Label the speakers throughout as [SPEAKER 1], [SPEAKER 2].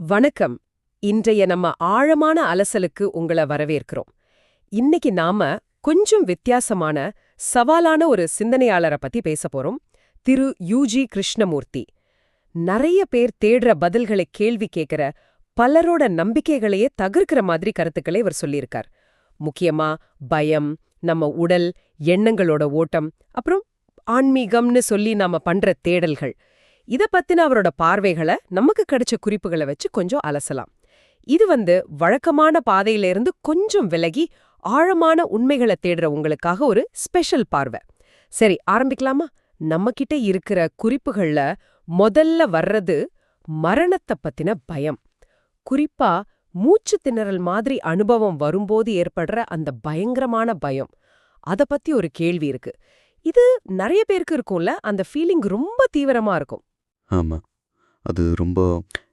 [SPEAKER 1] வணக்கம். இன்றைய நம்ம ஆழமான அலசலுக்கு உங்கள வரவேற்கிறோம். இன்னைக்கு நாம கொஞ்சம் வித்தியாசமான சவாலான ஒரு சிந்தனையாளரை பத்தி பேச போறோம். திரு யூஜி கிருஷ்ணமூர்த்தி. நிறைய பேர் தேடுற பதில்களை கேள்வி கேட்கிற பலரோட நம்பிக்கைகளையே தகர்க்கிற மாதிரி கருத்துக்களை இவர் சொல்லியிருக்கார். முக்கியமா பயம் நம்ம உடல் எண்ணங்களோட ஓட்டம் அப்புறம் ஆன்மீகம்னு சொல்லி நாம பண்ற தேடல்கள். இத பத்தின அவரோட பார்வைகளை நமக்கு கிடைச்ச குறிப்புகளை வச்சு கொஞ்சம் அலசலாம். இது வந்து வழக்கமான பாதையில இருந்து கொஞ்சம் விலகி ஆழமான உண்மைகளை தேடுற உங்களுக்காக ஒரு ஸ்பெஷல் பார்வை. சரி ஆரம்பிக்கலாமா? நம்ம கிட்ட இருக்கிற குறிப்புகள்ல முதல்ல வர்றது மரணத்தை பத்தின பயம். குறிப்பா மூச்சு திணறல் மாதிரி அனுபவம் வரும்போது ஏற்படுற அந்த பயங்கரமான பயம். அத பத்தி ஒரு கேள்வி இருக்கு. இது நிறைய பேருக்கு இருக்கும்ல அந்த ஃபீலிங் ரொம்ப தீவிரமா இருக்கும்.
[SPEAKER 2] ஆமா. அது ரொம்ப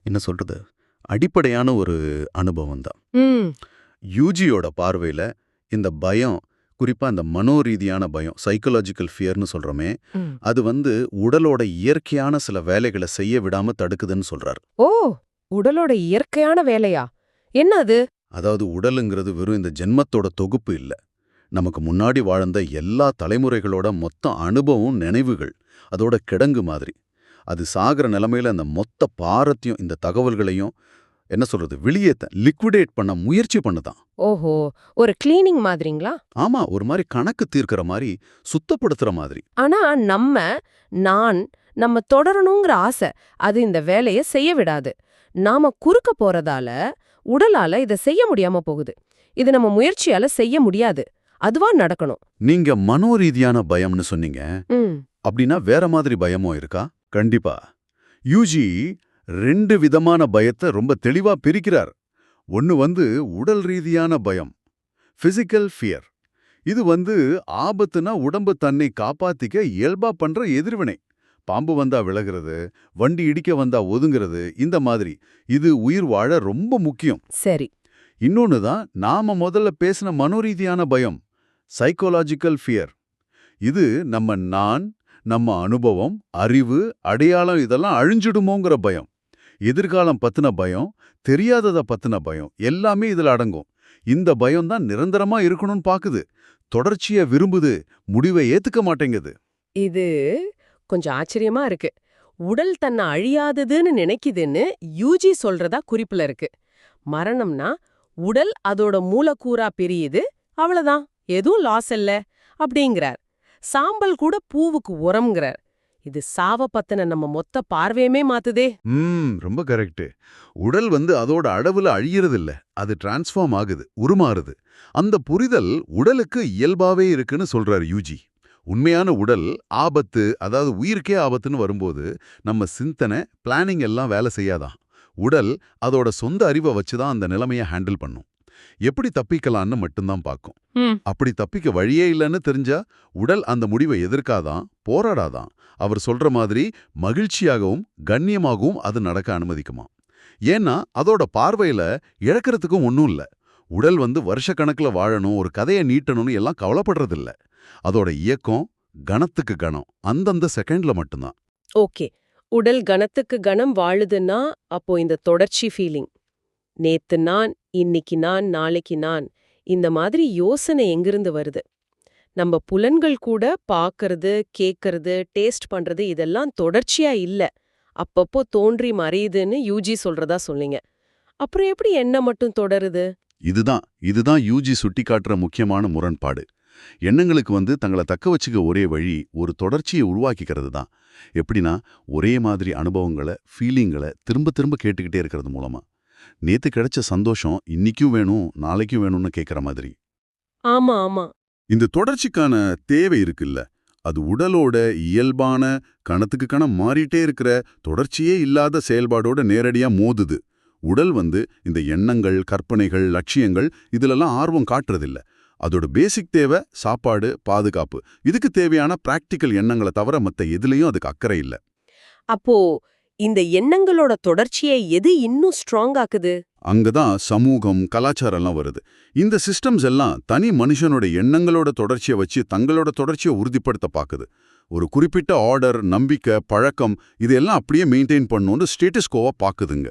[SPEAKER 2] என்ன சொல்றது அடிப்படையான ஒரு அனுபவம் தான்.
[SPEAKER 1] ம்.
[SPEAKER 2] யூஜியோட பார்வையில இந்த பயம் குறிப்பா இந்த மனோரீதியான பயம் சைக்கலாஜிக்கல் ஃபியர்னு சொல்றோமே
[SPEAKER 1] ம்.
[SPEAKER 2] அது வந்து உடலோட இயற்கையான சில வேலைகளை செய்ய விடாம தடுக்குதுன்னு சொல்றாரு.
[SPEAKER 1] ஓ! உடலோட இயற்கையான வேலையா? என்ன அது?
[SPEAKER 2] அதாவது உடலுங்கிறது வெறும் இந்த ஜென்மத்தோட தொகுப்பு இல்ல. நமக்கு முன்னாடி வாழ்ந்த எல்லா தலைமுறைகளோட மொத்த அனுபவம் நினைவுகள் அதோட கிடங்கு மாதிரி. அது சாகிற நிலைமையில அந்த மொத்த பாரத்தையும் இந்த தகவல்களையும் என்ன சொல்றது வெளியேத்த லிக்விடேட் பண்ண முயற்சி பண்ணுதான்.
[SPEAKER 1] ஓஹோ ஒரு கிளீனிங் மாதிரிங்களா?
[SPEAKER 2] ஆமா ஒரு மாதிரி கணக்கு தீர்க்கிற மாதிரி சுத்தப்படுத்துற மாதிரி.
[SPEAKER 1] ஆனா நம்ம நான் நம்ம தொடரணுங்கிற ஆசை அது இந்த வேலைய செய்ய விடாது. நாம குறுக்க போறதால உடலால இத செய்ய முடியாம போகுது. இது நம்ம முயற்சியால செய்ய முடியாது. அதுவா நடக்கணும்.
[SPEAKER 2] நீங்க மனோரீதியான பயம்னு சொன்னீங்க. அப்படின்னா வேற மாதிரி பயமும் இருக்கா? கண்டிப்பா. யூஜி ரெண்டு விதமான பயத்தை ரொம்ப தெளிவா பிரிக்கிறார். ஒன்னு வந்து உடல் ரீதியான பயம் பிசிக்கல் ஃபியர் இது வந்து ஆபத்துனா உடம்பு தன்னை காப்பாத்திக்க இயல்பா பண்ற எதிர்வினை. பாம்பு வந்தா விலகிறது வண்டி இடிக்க வந்தா ஒதுங்கிறது இந்த மாதிரி. இது உயிர் வாழ ரொம்ப முக்கியம்.
[SPEAKER 1] சரி.
[SPEAKER 2] இன்னொன்னு தான் நாம முதல்ல பேசின மனோரீதியான பயம் சைக்கோலாஜிக்கல் ஃபியர் இது நம்ம நான் நம்ம அனுபவம் அறிவு அடையாளம் இதெல்லாம் அழிஞ்சிடுமோங்கிற பயம். எதிர்காலம் பத்தின பயம் தெரியாதத பத்தின பயம் எல்லாமே இதுல அடங்கும். இந்த பயம் தான் நிரந்தரமா இருக்கணும்னு பாக்குது. தொடர்ச்சிய விரும்புது முடிவை ஏத்துக்க மாட்டேங்குது.
[SPEAKER 1] இது கொஞ்சம் ஆச்சரியமா இருக்கு. உடல் தன்னை அழியாததுன்னு நினைக்குதுன்னு யூஜி சொல்றதா குறிப்புல இருக்கு. மரணம்னா உடல் அதோட மூலக்கூறா பிரியுது அவ்வளவுதான். எதுவும் லாஸ் இல்ல அப்படிங்கிறார். சாம்பல் கூட பூவுக்கு உரம்ங்கிறார். இது சாவ பத்தின நம்ம மொத்த பார்வையுமே மாத்துதே.
[SPEAKER 2] ம் ரொம்ப கரெக்ட் உடல் வந்து அதோட அளவுல அழியறது இல்ல அது டிரான்ஸ்ஃபார்ம் ஆகுது உருமாறுது. அந்த புரிதல் உடலுக்கு இயல்பாவே இருக்குன்னு சொல்றார் யூஜி. உண்மையான உடல் ஆபத்து அதாவது உயிருக்கே ஆபத்துன்னு வரும்போது நம்ம சிந்தனை பிளானிங் எல்லாம் வேலை செய்யாதான். உடல் அதோட சொந்த அறிவை வச்சு தான் அந்த நிலைமையை ஹேண்டில் பண்ணும். எப்படி தப்பிக்கலான்னு மட்டும்தான் பார்க்கும். அப்படி தப்பிக்க வழியே இல்லைன்னு தெரிஞ்சா உடல் அந்த முடிவை எதிர்க்காதான் போராடாதான். அவர் சொல்ற மாதிரி மகிழ்ச்சியாகவும் கண்ணியமாகவும் அது நடக்க அனுமதிக்குமா? ஏன்னா அதோட பார்வையில இழக்கிறதுக்கும் ஒன்றும் இல்ல. உடல் வந்து வருஷக்கணக்குல வாழணும் ஒரு கதையை நீட்டணும்னு எல்லாம் கவலைப்படுறதில்ல. அதோட இயக்கம் கணத்துக்கு கணம் அந்தந்த செகண்ட்ல மட்டும்தான்.
[SPEAKER 1] ஓகே. உடல் கணத்துக்கு கணம் வாழுதுன்னா அப்போ இந்த தொடர்ச்சி ஃபீலிங் நேத்து நான் இன்னைக்கு நான் நாளைக்கு நான். இந்த மாதிரி யோசனை எங்கிருந்து வருது? நம்ம புலன்கள் கூட பார்க்கறது கேக்கறது டேஸ்ட் பண்றது இதெல்லாம் தொடர்ச்சியா இல்ல. அப்பப்போ தோன்றி மறையுதுன்னு யூஜி சொல்றதா சொன்னீங்க. அப்புறம் எப்படி என்ன மட்டும் தொடருது?
[SPEAKER 2] இதுதான் இதுதான் யூஜி சுட்டிக்காட்டுற முக்கியமான முரண்பாடு. எண்ணங்களுக்கு வந்து தங்களை தக்க வச்சுக்க ஒரே வழி ஒரு தொடர்ச்சியை உருவாக்கிக்கிறது தான். எப்படின்னா ஒரே மாதிரி அனுபவங்களை ஃபீலிங்களை திரும்ப திரும்ப கேட்டுக்கிட்டே இருக்கிறது மூலமா. நேத்து கிடைச்ச சந்தோஷம் இன்னிக்கும் வேணும் நாளைக்கும் வேணும்னு கேட்குற மாதிரி.
[SPEAKER 1] ஆமா ஆமா.
[SPEAKER 2] இந்த தொடர்ச்சிக்கான தேவை இருக்குல்ல. அது உடலோட இயல்பான கணத்துக்கு கணம் மாறிட்டே இருக்கிற தொடர்ச்சியே இல்லாத செயல்பாடோட நேரடியா மோதுது. உடல் வந்து இந்த எண்ணங்கள் கற்பனைகள் லட்சியங்கள் இதுலெல்லாம் ஆர்வம் காட்டுறதில்ல. அதோட பேசிக் தேவை சாப்பாடு பாதுகாப்பு. இதுக்கு தேவையான பிராக்டிக்கல் எண்ணங்களை தவிர மத்த எதுலயும் அதுக்கு அக்கறை இல்ல.
[SPEAKER 1] அப்போ இந்த எண்ணங்களோட தொடர்ச்சியை எது இன்னும் ஸ்ட்ராங் ஆக்குது?
[SPEAKER 2] அங்கதான் சமூகம் கலாச்சாரம்லாம் வருது. இந்த சிஸ்டம்ஸ் எல்லாம் தனி மனுஷனோட எண்ணங்களோட தொடர்ச்சியை வச்சு தங்களோட தொடர்ச்சியை உறுதிப்படுத்த பாக்குது. ஒரு குறிப்பிட்ட ஆர்டர் நம்பிக்கை பழக்கம் இதெல்லாம் அப்படியே மெயின்டைன் பண்ணணும்னு ஸ்டேட்டஸ் கோவா பாக்குதுங்க.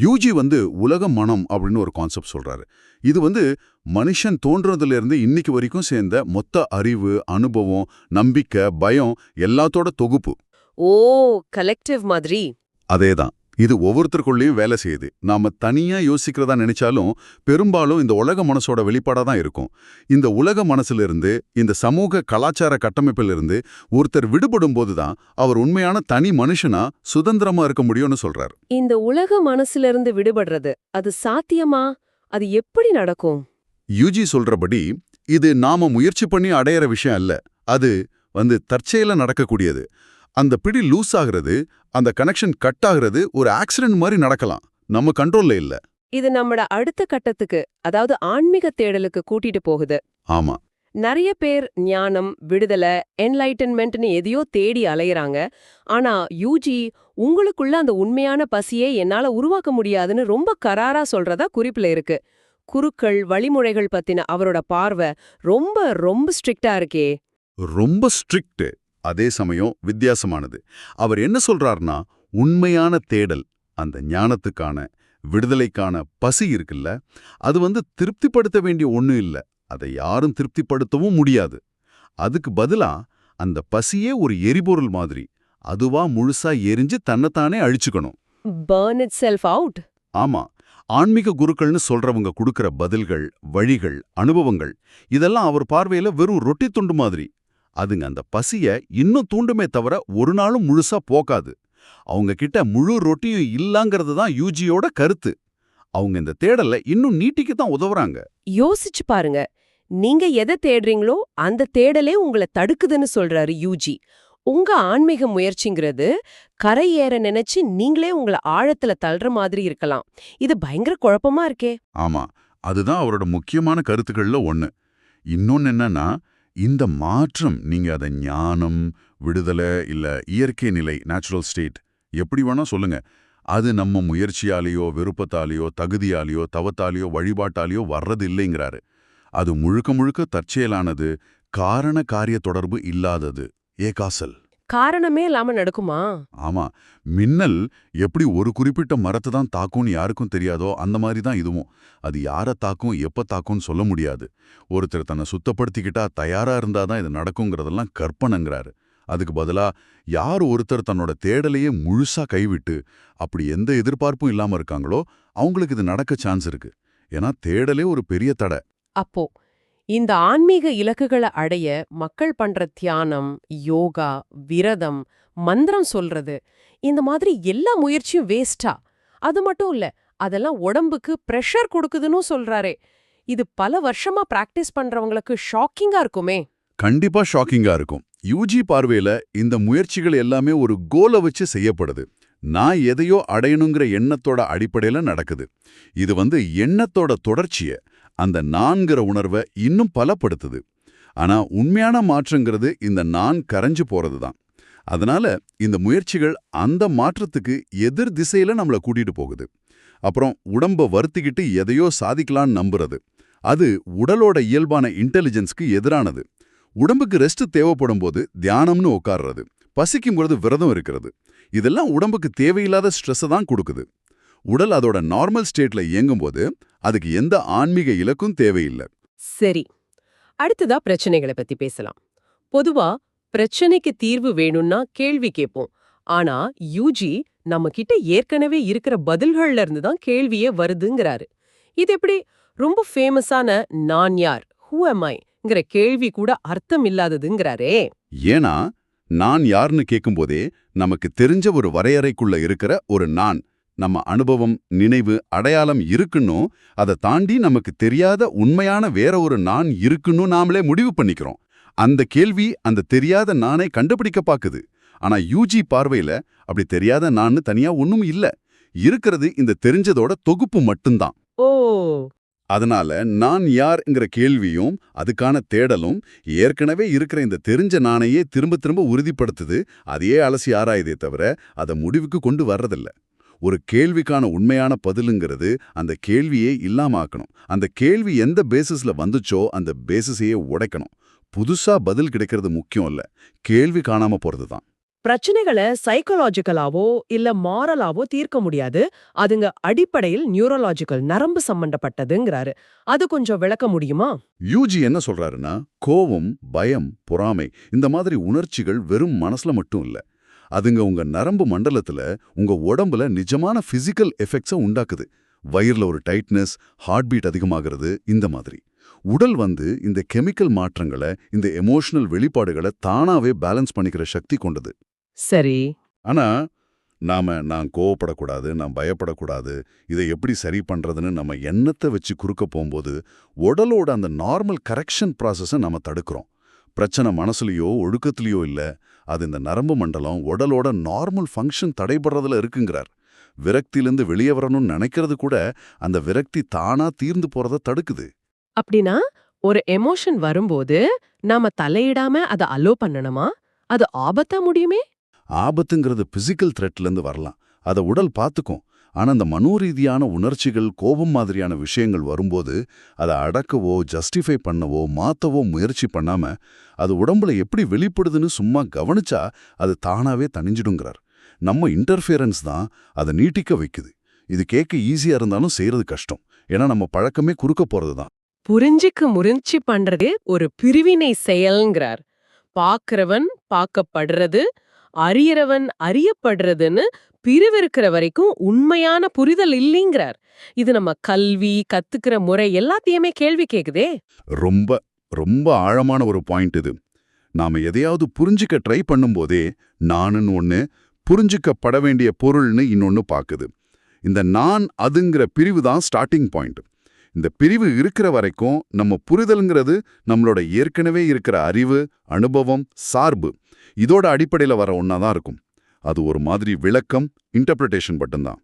[SPEAKER 2] யூஜி வந்து உலக மனம் அப்படின்னு ஒரு கான்செப்ட் சொல்றாரு. இது வந்து மனுஷன் தோன்றதுல இருந்து இன்னைக்கு வரைக்கும் சேர்ந்த மொத்த அறிவு அனுபவம் நம்பிக்கை பயம் எல்லாத்தோட தொகுப்பு.
[SPEAKER 1] ஓ கலெக்டிவ் மாதிரி.
[SPEAKER 2] அதேதான். இது ஒவ்வொருத்தருக்குள்ளேயும் வேலை செய்யுது. நாம தனியா யோசிக்கிறதா நினைச்சாலும் பெரும்பாலும் இந்த உலக மனசோட வெளிப்பாடா தான் இருக்கும். இந்த உலக மனசுல இருந்து இந்த சமூக கலாச்சார கட்டமைப்பில் இருந்து ஒருத்தர் விடுபடும் போதுதான் அவர் உண்மையான தனி மனுஷனா சுதந்திரமா இருக்க முடியும்னு சொல்றார்.
[SPEAKER 1] இந்த உலக மனசுல இருந்து விடுபடுறது அது சாத்தியமா? அது எப்படி நடக்கும்?
[SPEAKER 2] யூஜி சொல்றபடி இது நாம முயற்சி பண்ணி அடையிற விஷயம் அல்ல. அது வந்து தற்செயல நடக்கக்கூடியது. அந்த பிடி லூஸ் ஆகுறது அந்த கனெக்ஷன் கட் ஆகுறது ஒரு ஆக்சிடென்ட் மாதிரி நடக்கலாம். நம்ம கண்ட்ரோல்ல இல்ல.
[SPEAKER 1] இது நம்மட அடுத்த கட்டத்துக்கு அதாவது ஆன்மீக தேடலுக்கு கூட்டிட்டு போகுது.
[SPEAKER 2] ஆமா.
[SPEAKER 1] நிறைய பேர் ஞானம் விடுதலை என்லைட்டன்மெண்ட்னு எதையோ தேடி அலையறாங்க. ஆனா யூஜி உங்களுக்குள்ள அந்த உண்மையான பசியை என்னால உருவாக்க முடியாதுன்னு ரொம்ப கராரா சொல்றதா குறிப்புல இருக்கு. குருக்கள் வழிமுறைகள் பத்தின அவரோட பார்வை ரொம்ப ரொம்ப ஸ்ட்ரிக்டா இருக்கே.
[SPEAKER 2] ரொம்ப ஸ்ட்ரிக்ட் அதே சமயம் வித்தியாசமானது. அவர் என்ன சொல்றார்னா உண்மையான தேடல் அந்த ஞானத்துக்கான விடுதலைக்கான பசி இருக்குல்ல அது வந்து திருப்திப்படுத்த வேண்டிய ஒண்ணு இல்ல. அதை யாரும் திருப்திப்படுத்தவும் முடியாது. அதுக்கு பதிலா அந்த பசியே ஒரு எரிபொருள் மாதிரி அதுவா முழுசா எரிஞ்சு தன்னைத்தானே அழிச்சுக்கணும்.
[SPEAKER 1] பர்ன் இட் செல்ஃப் அவுட்
[SPEAKER 2] ஆமா. ஆன்மீக குருக்கள்னு சொல்றவங்க கொடுக்கிற பதில்கள் வழிகள் அனுபவங்கள் இதெல்லாம் அவர் பார்வையில வெறும் ரொட்டி துண்டு மாதிரி. அதுங்க அந்த பசிய இன்னும் தூண்டுமே தவிர ஒரு நாளும் முழுசா போக்காது அவங்க கிட்ட முழு ரொட்டியும் இல்லங்கிறது தான் யூஜியோட கருத்து. அவங்க இந்த தேடலை இன்னும் நீட்டிக்கு தான் உதவுறாங்க.
[SPEAKER 1] யோசிச்சு பாருங்க. நீங்க எதை தேடுறீங்களோ அந்த தேடலே உங்களை தடுக்குதுன்னு சொல்றாரு யூஜி. உங்க ஆன்மீக முயற்சிங்கிறது கரை ஏற நினைச்சு நீங்களே உங்களை ஆழத்துல தள்ளுற மாதிரி இருக்கலாம். இது பயங்கர குழப்பமா இருக்கே.
[SPEAKER 2] ஆமா. அதுதான் அவரோட முக்கியமான கருத்துக்கள்ல ஒண்ணு. இன்னொன்னு என்னன்னா இந்த மாற்றம் நீங்க அதை ஞானம் விடுதலை இல்ல இயற்கை நிலை நேச்சுரல் ஸ்டேட் எப்படி வேணா சொல்லுங்க. அது நம்ம முயற்சியாலேயோ விருப்பத்தாலேயோ தகுதியாலேயோ தவத்தாலேயோ வழிபாட்டாலேயோ வர்றது இல்லைங்கிறாரு. அது முழுக்க முழுக்க தற்செயலானது காரண காரிய தொடர்பு இல்லாதது. ஏகாசல்
[SPEAKER 1] காரணமே இல்லாம நடக்குமா?
[SPEAKER 2] ஆமா. மின்னல் எப்படி ஒரு குறிப்பிட்ட மரத்தை தான் தாக்கும்னு யாருக்கும் தெரியாதோ அந்த மாதிரி தான் இதுவும். அது யாரை தாக்கும் எப்ப தாக்கும்னு சொல்ல முடியாது. ஒருத்தர் தன்னை சுத்தப்படுத்திக்கிட்டா தயாரா இருந்தாதான் இது நடக்குங்கிறதெல்லாம் கற்பனைங்கிறாரு. அதுக்கு பதிலா யார் ஒருத்தர் தன்னோட தேடலையே முழுசா கைவிட்டு அப்படி எந்த எதிர்பார்ப்பும் இல்லாம இருக்காங்களோ அவங்களுக்கு இது நடக்க சான்ஸ் இருக்கு. ஏன்னா தேடலே ஒரு பெரிய தடை.
[SPEAKER 1] அப்போ இந்த ஆன்மீக இலக்குகளை அடைய மக்கள் பண்ற தியானம் யோகா விரதம் மந்திரம் சொல்றது இந்த மாதிரி எல்லா முயற்சியும் வேஸ்டா அது மட்டும் இல்ல அதெல்லாம் உடம்புக்கு பிரஷர் கொடுக்குதுன்னு சொல்றாரே. இது பல வருஷமா பிராக்டிஸ் பண்றவங்களுக்கு ஷாக்கிங்கா இருக்குமே.
[SPEAKER 2] கண்டிப்பா ஷாக்கிங்கா இருக்கும். யூஜி பார்வையில இந்த முயற்சிகள் எல்லாமே ஒரு கோலை வச்சு செய்யப்படுது. நான் எதையோ அடையணுங்கிற எண்ணத்தோட அடிப்படையில நடக்குது. இது வந்து எண்ணத்தோட தொடர்ச்சிய அந்த நான்கிற உணர்வை இன்னும் பலப்படுத்துது. ஆனா உண்மையான மாற்றங்கிறது இந்த நான் கரைஞ்சு போறது தான் அதனால இந்த முயற்சிகள் அந்த மாற்றத்துக்கு எதிர் திசையில நம்மள கூட்டிட்டு போகுது. அப்புறம் உடம்ப வருத்திக்கிட்டு எதையோ சாதிக்கலான்னு நம்புறது. அது உடலோட இயல்பான இன்டெலிஜென்ஸ்க்கு எதிரானது. உடம்புக்கு ரெஸ்ட் தேவைப்படும் போது தியானம்னு உட்கார்றது பசிக்கும் பொழுது விரதம் இருக்கிறது. இதெல்லாம் உடம்புக்கு தேவையில்லாத ஸ்ட்ரெஸ்ஸை தான் கொடுக்குது. உடல் அதோட நார்மல் ஸ்டேட்ல இயங்கும்போது அதுக்கு எந்த ஆன்மீக இலக்கும் தேவையில்லை.
[SPEAKER 1] சரி. அடுத்ததா பிரச்சனைகளை பத்தி பேசலாம். பொதுவா பிரச்சனைக்கு தீர்வு வேணும்னா கேள்வி கேட்போம். ஆனா யூஜி நம்ம கிட்ட ஏற்கனவே இருக்கிற பதில்கள்ல இருந்து தான் கேள்வியே வருதுங்கிறாரு. இது எப்படி? ரொம்ப ஃபேமஸான நான் யார்? ஹூ am ஐங்கிற கேள்வி கூட அர்த்தம் இல்லாததுங்கிறாரே.
[SPEAKER 2] ஏன்னா நான் யாருன்னு கேட்கும்போதே நமக்கு தெரிஞ்ச ஒரு வரையறைக்குள்ள இருக்கிற ஒரு நான். நம்ம அனுபவம் நினைவு அடையாளம் இருக்குன்னும் அதை தாண்டி நமக்கு தெரியாத உண்மையான வேற ஒரு நான் இருக்குன்னு நாமளே முடிவு பண்ணிக்கிறோம். அந்த கேள்வி அந்த தெரியாத நானை கண்டுபிடிக்க பாக்குது. ஆனா யூஜி பார்வையில அப்படி தெரியாத நான்னு தனியா ஒண்ணும் இல்ல. இருக்கிறது இந்த தெரிஞ்சதோட தொகுப்பு மட்டும்தான்.
[SPEAKER 1] ஓ!
[SPEAKER 2] அதனால நான் யார்ங்கிற கேள்வியும் அதுக்கான தேடலும் ஏற்கனவே இருக்கிற இந்த தெரிஞ்ச நானையே திரும்ப திரும்ப உறுதிப்படுத்துது. அதையே அலசி ஆராயுதே தவிர அதை முடிவுக்கு கொண்டு வர்றதில்ல. ஒரு கேள்விக்கான உண்மையான பதிலுங்கிறது அந்த கேள்வியே இல்லாம ஆக்கணும். அந்த கேள்வி எந்த பேசிஸ்ல வந்துச்சோ அந்த பேசிஸையே உடைக்கணும். புதுசா பதில் கிடைக்கிறது முக்கியம் இல்ல. கேள்வி காணாம போறது தான்.
[SPEAKER 1] பிரச்சனைகளை சைக்கலாஜிக்கலாவோ இல்ல மாரலாவோ தீர்க்க முடியாது. அதுங்க அடிப்படையில் நியூரலாஜிக்கல் நரம்பு சம்பந்தப்பட்டதுங்கிறாரு. அது கொஞ்சம் விளக்க முடியுமா?
[SPEAKER 2] யூஜி என்ன சொல்றாருன்னா கோவம் பயம் பொறாமை இந்த மாதிரி உணர்ச்சிகள் வெறும் மனசுல மட்டும் இல்ல. அதுங்க உங்க நரம்பு மண்டலத்துல உங்க உடம்புல நிஜமான பிசிக்கல் எஃபெக்ட்ஸை உண்டாக்குது. வயிறுல ஒரு டைட்னஸ் ஹார்ட் பீட் அதிகமாகிறது இந்த மாதிரி. உடல் வந்து இந்த கெமிக்கல் மாற்றங்களை இந்த எமோஷனல் வெளிப்பாடுகளை தானாவே பேலன்ஸ் பண்ணிக்கிற சக்தி கொண்டது.
[SPEAKER 1] சரி.
[SPEAKER 2] ஆனா நாம நான் கோவப்படக்கூடாது நான் பயப்படக்கூடாது இதை எப்படி சரி பண்றதுன்னு நம்ம எண்ணத்தை வச்சு குறுக்க போகும்போது உடலோட அந்த நார்மல் கரெக்ஷன் ப்ராசஸை நம்ம தடுக்கிறோம். பிரச்சனை மனசுலயோ ஒழுக்கத்திலயோ இல்ல அது இந்த நரம்பு மண்டலம் உடலோட நார்மல் ஃபங்க்ஷன் தடைபடுறதுல இருக்குங்கிறார். விரக்தியிலிருந்து வெளியே வரணும்னு நினைக்கிறது கூட அந்த விரக்தி தானா தீர்ந்து போறத தடுக்குது.
[SPEAKER 1] அப்படின்னா ஒரு எமோஷன் வரும்போது நாம தலையிடாம அதை அலோ பண்ணணுமா? அது ஆபத்தா முடியுமே?
[SPEAKER 2] ஆபத்துங்கிறது பிசிக்கல் த்ரெட்லேருந்து வரலாம். அதை உடல் பார்த்துக்கும். ஆனா அந்த மனோரீதியான உணர்ச்சிகள் கோபம் மாதிரியான விஷயங்கள் வரும்போது அதை அடக்கவோ ஜஸ்டிஃபை பண்ணவோ மாத்தவோ முயற்சி பண்ணாம அது உடம்புல எப்படி வெளிப்படுதுன்னு சும்மா கவனிச்சா அது தானாகவே தணிஞ்சிடுங்கிறார். நம்ம இன்டர்ஃபியரன்ஸ் தான் அதை நீட்டிக்க வைக்குது. இது கேட்க ஈஸியா இருந்தாலும் செய்யறது கஷ்டம். ஏன்னா நம்ம பழக்கமே குறுக்க போறது தான்.
[SPEAKER 1] புரிஞ்சுக்கு முறிஞ்சி பண்றது ஒரு பிரிவினை செயல்ங்கிறார். பாக்குறவன் பார்க்கப்படுறது அறியறவன் அறியப்படுறதுன்னு பிரிவிருக்கிற வரைக்கும் உண்மையான புரிதல் இல்லைங்கிறார். இது நம்ம கல்வி கத்துக்கிற முறை எல்லாத்தையுமே கேள்வி கேக்குதே.
[SPEAKER 2] ரொம்ப ரொம்ப ஆழமான ஒரு பாயிண்ட் இது. நாம எதையாவது புரிஞ்சுக்க ட்ரை பண்ணும்போதே நானுன்னு ஒன்று புரிஞ்சுக்கப்பட வேண்டிய பொருள்னு இன்னொன்னு பாக்குது. இந்த நான் அதுங்கிற பிரிவு தான் ஸ்டார்டிங் பாயிண்ட். இந்த பிரிவு இருக்கிற வரைக்கும் நம்ம புரிதல்ங்கிறது நம்மளோட ஏற்கனவே இருக்கிற அறிவு அனுபவம் சார்பு. இதோட அடிப்படையில் வர ஒன்றா தான் இருக்கும். அது ஒரு மாதிரி விளக்கம் இன்டர்பிரிட்டேஷன் மட்டும்தான்.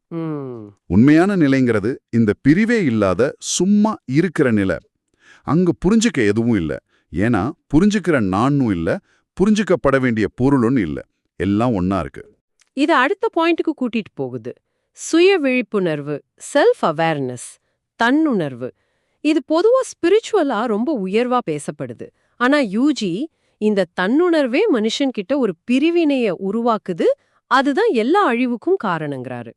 [SPEAKER 2] உண்மையான நிலைங்கிறது இந்த பிரிவே இல்லாத சும்மா இருக்கிற நிலை. அங்க புரிஞ்சுக்க எதுவும் இல்ல. ஏன்னா புரிஞ்சுக்கிற நானும் இல்ல புரிஞ்சுக்கப்பட வேண்டிய பொருளும் இல்ல. எல்லாம் ஒண்ணா இருக்கு.
[SPEAKER 1] இது அடுத்த பாயிண்ட்டுக்கு கூட்டிட்டு போகுது. சுய விழிப்புணர்வு செல்ஃப் அவேர்னஸ் தன்னுணர்வு. இது பொதுவா ஸ்பிரிச்சுவலா ரொம்ப உயர்வா பேசப்படுது. ஆனா யூஜி இந்த தன்னுணர்வே மனுஷன்கிட்ட ஒரு பிரிவினைய உருவாக்குது அதுதான் எல்லா அழிவுக்கும் காரணங்கிறாரு.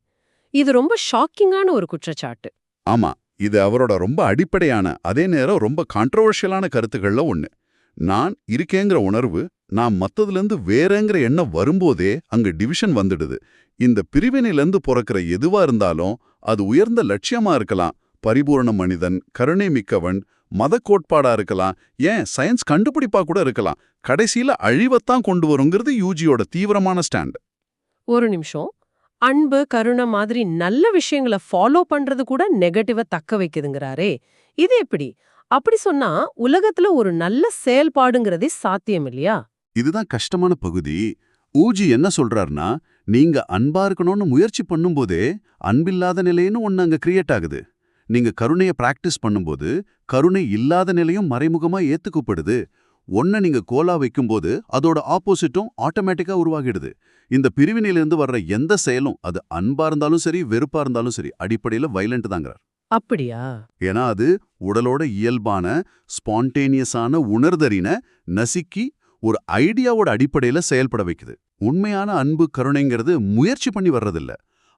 [SPEAKER 1] இது ரொம்ப ஷாக்கிங்கான ஒரு குற்றச்சாட்டு.
[SPEAKER 2] ஆமா இது அவரோட ரொம்ப அடிப்படையான அதே நேரம் ரொம்ப கான்ட்ரவர்ஷியலான கருத்துக்கள்ல ஒண்ணு. நான் இருக்கேங்கிற உணர்வு நான் மத்ததுலேருந்து வேறங்கிற எண்ணம் வரும்போதே அங்க டிவிஷன் வந்துடுது. இந்த பிரிவினையிலேருந்து பிறக்கிற எதுவா இருந்தாலும் அது உயர்ந்த லட்சியமா இருக்கலாம். பரிபூரண மனிதன் கருணை மிக்கவன் மத கோட்பாடா இருக்கலாம். ஏன்? சயின்ஸ் கண்டுபிடிப்பா கூட இருக்கலாம். கடைசியில அழிவத்தான் கொண்டு வருங்கிறது யூஜியோட தீவிரமான ஸ்டாண்ட்
[SPEAKER 1] ஒரு நிமிஷம். அன்பு கருணை மாதிரி நல்ல விஷயங்களை ஃபாலோ பண்றது கூட நெகட்டிவா தக்க வைக்குதுங்கிறாரே. இது எப்படி? அப்படி சொன்னா உலகத்துல ஒரு நல்ல செயல்பாடுங்கிறதே சாத்தியம் இல்லையா?
[SPEAKER 2] இதுதான் கஷ்டமான பகுதி. ஊஜி என்ன சொல்றாருன்னா நீங்க அன்பா இருக்கணும்னு முயற்சி பண்ணும்போதே அன்பில்லாத நிலைன்னு ஒன்னு அங்க கிரியேட் ஆகுது. நீங்க கருணைய பிராக்டிஸ் பண்ணும்போது கருணை இல்லாத நிலையும் மறைமுகமா ஏத்துக்கப்படுது. ஒன்ன நீங்க கோலா வைக்கும்போது அதோட ஆப்போசிட்டும் ஆட்டோமேட்டிக்கா உருவாகிடுது. இந்த பிரிவினையிலிருந்து வர்ற எந்த செயலும் அது அன்பா இருந்தாலும் சரி வெறுப்பா இருந்தாலும் சரி அடிப்படையில வைலண்ட் தாங்கிறார்.
[SPEAKER 1] அப்படியா?
[SPEAKER 2] ஏன்னா அது உடலோட இயல்பான ஸ்பான்டேனியஸான உணர்தறின நசுக்கி ஒரு ஐடியாவோட அடிப்படையில செயல்பட வைக்குது. உண்மையான அன்பு கருணைங்கிறது முயற்சி பண்ணி வர்றதில்ல.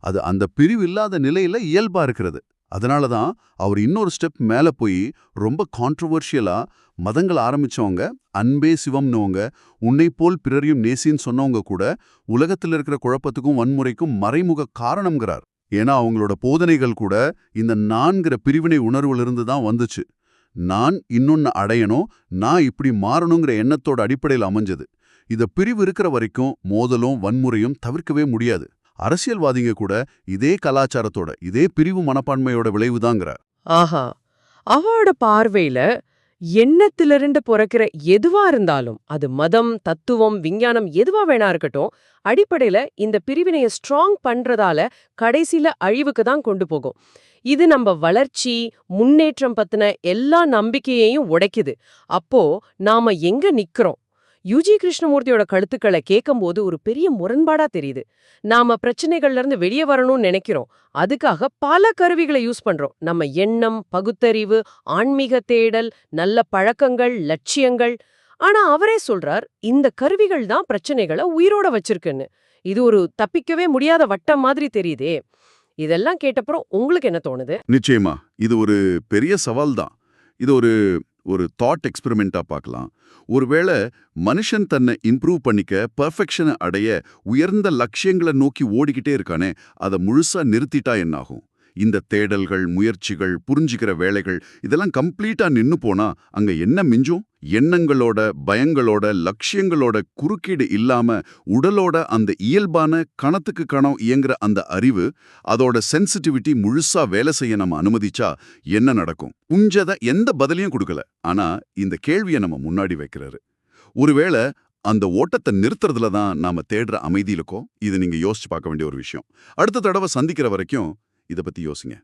[SPEAKER 2] அது அந்த பிரிவு இல்லாத நிலையில இயல்பா இருக்கிறது. அதனால தான் அவர் இன்னொரு ஸ்டெப் மேல போய் ரொம்ப கான்ட்ரவர்ஷியலாக மதங்கள் ஆரம்பிச்சவங்க அன்பே சிவம்னுவங்க உன்னை போல் பிறரையும் நேசின்னு சொன்னவங்க கூட உலகத்தில் இருக்கிற குழப்பத்துக்கும் வன்முறைக்கும் மறைமுக காரணம்ங்கிறார். ஏன்னா அவங்களோட போதனைகள் கூட இந்த நான்கிற பிரிவினை உணர்விலிருந்து தான் வந்துச்சு. நான் இன்னொன்று அடையணும் நான் இப்படி மாறணுங்கிற எண்ணத்தோட அடிப்படையில் அமைஞ்சது. இத பிரிவு இருக்கிற வரைக்கும் மோதலும் வன்முறையும் தவிர்க்கவே முடியாது. அரசியல்வாதிங்க கூட இதே கலாச்சாரத்தோட இதே பிரிவு மனப்பான்மையோட விளைவுதாங்கிற.
[SPEAKER 1] ஆஹா. அவரோட பார்வையில எண்ணத்திலிருந்து பிறக்கிற எதுவா இருந்தாலும் அது மதம் தத்துவம் விஞ்ஞானம் எதுவா வேணா இருக்கட்டும் அடிப்படையில இந்த பிரிவினைய ஸ்ட்ராங் பண்றதால கடைசியில அழிவுக்கு தான் கொண்டு போகும். இது நம்ம வளர்ச்சி முன்னேற்றம் பத்தின எல்லா நம்பிக்கையையும் உடைக்குது. அப்போ நாம எங்க நிக்கிறோம்? யுஜி கிருஷ்ணமூர்த்தியோட கருத்துக்களை கேட்கும்போது ஒரு பெரிய முரண்பாடா தெரியுது. நாம பிரச்சனைகள்ல இருந்து வெளியே வரணும்னு நினைக்கிறோம். அதுக்காக பல கருவிகளை யூஸ் பண்றோம். நம்ம எண்ணம் பகுத்தறிவு ஆன்மீக தேடல் நல்ல பழக்கங்கள் லட்சியங்கள். ஆனா அவரே சொல்றார் இந்த கருவிகள் தான் பிரச்சனைகளை உயிரோட வச்சிருக்குன்னு. இது ஒரு தப்பிக்கவே முடியாத வட்டம் மாதிரி தெரியுதே. இதெல்லாம் கேட்டப்புறம் உங்களுக்கு என்ன தோணுது?
[SPEAKER 2] நிச்சயமா. இது ஒரு பெரிய சவால் தான். இது ஒரு ஒரு தாட் எக்ஸ்பெரிமெண்ட்டாக பார்க்கலாம். ஒருவேளை மனுஷன் தன்னை இம்ப்ரூவ் பண்ணிக்க பர்ஃபெக்ஷனை அடைய உயர்ந்த லட்சியங்களை நோக்கி ஓடிக்கிட்டே இருக்கானே அதை முழுசா நிறுத்திட்டா என்னாகும்? இந்த தேடல்கள் முயற்சிகள் புரிஞ்சுக்கிற வேலைகள் இதெல்லாம் கம்ப்ளீட்டா நின்னு போனா அங்க என்ன மிஞ்சும்? எண்ணங்களோட பயங்களோட லட்சியங்களோட குறுக்கீடு இல்லாம உடலோட அந்த இயல்பான கணத்துக்கு கணம் இயங்குற அந்த அறிவு அதோட சென்சிட்டிவிட்டி முழுசா வேலை செய்ய நம்ம அனுமதிச்சா என்ன நடக்கும்? உஞ்சத எந்த பதிலையும் கொடுக்கல. ஆனா இந்த கேள்வியை நம்ம முன்னாடி வைக்கிறாரு. ஒருவேளை அந்த ஓட்டத்தை நிறுத்துறதுல தான் நாம தேடுற அமைதி இருக்கோ இது நீங்க யோசிச்சு பார்க்க வேண்டிய ஒரு விஷயம். அடுத்த தடவை சந்திக்கிற வரைக்கும் இதை பத்தி யோசிங்க.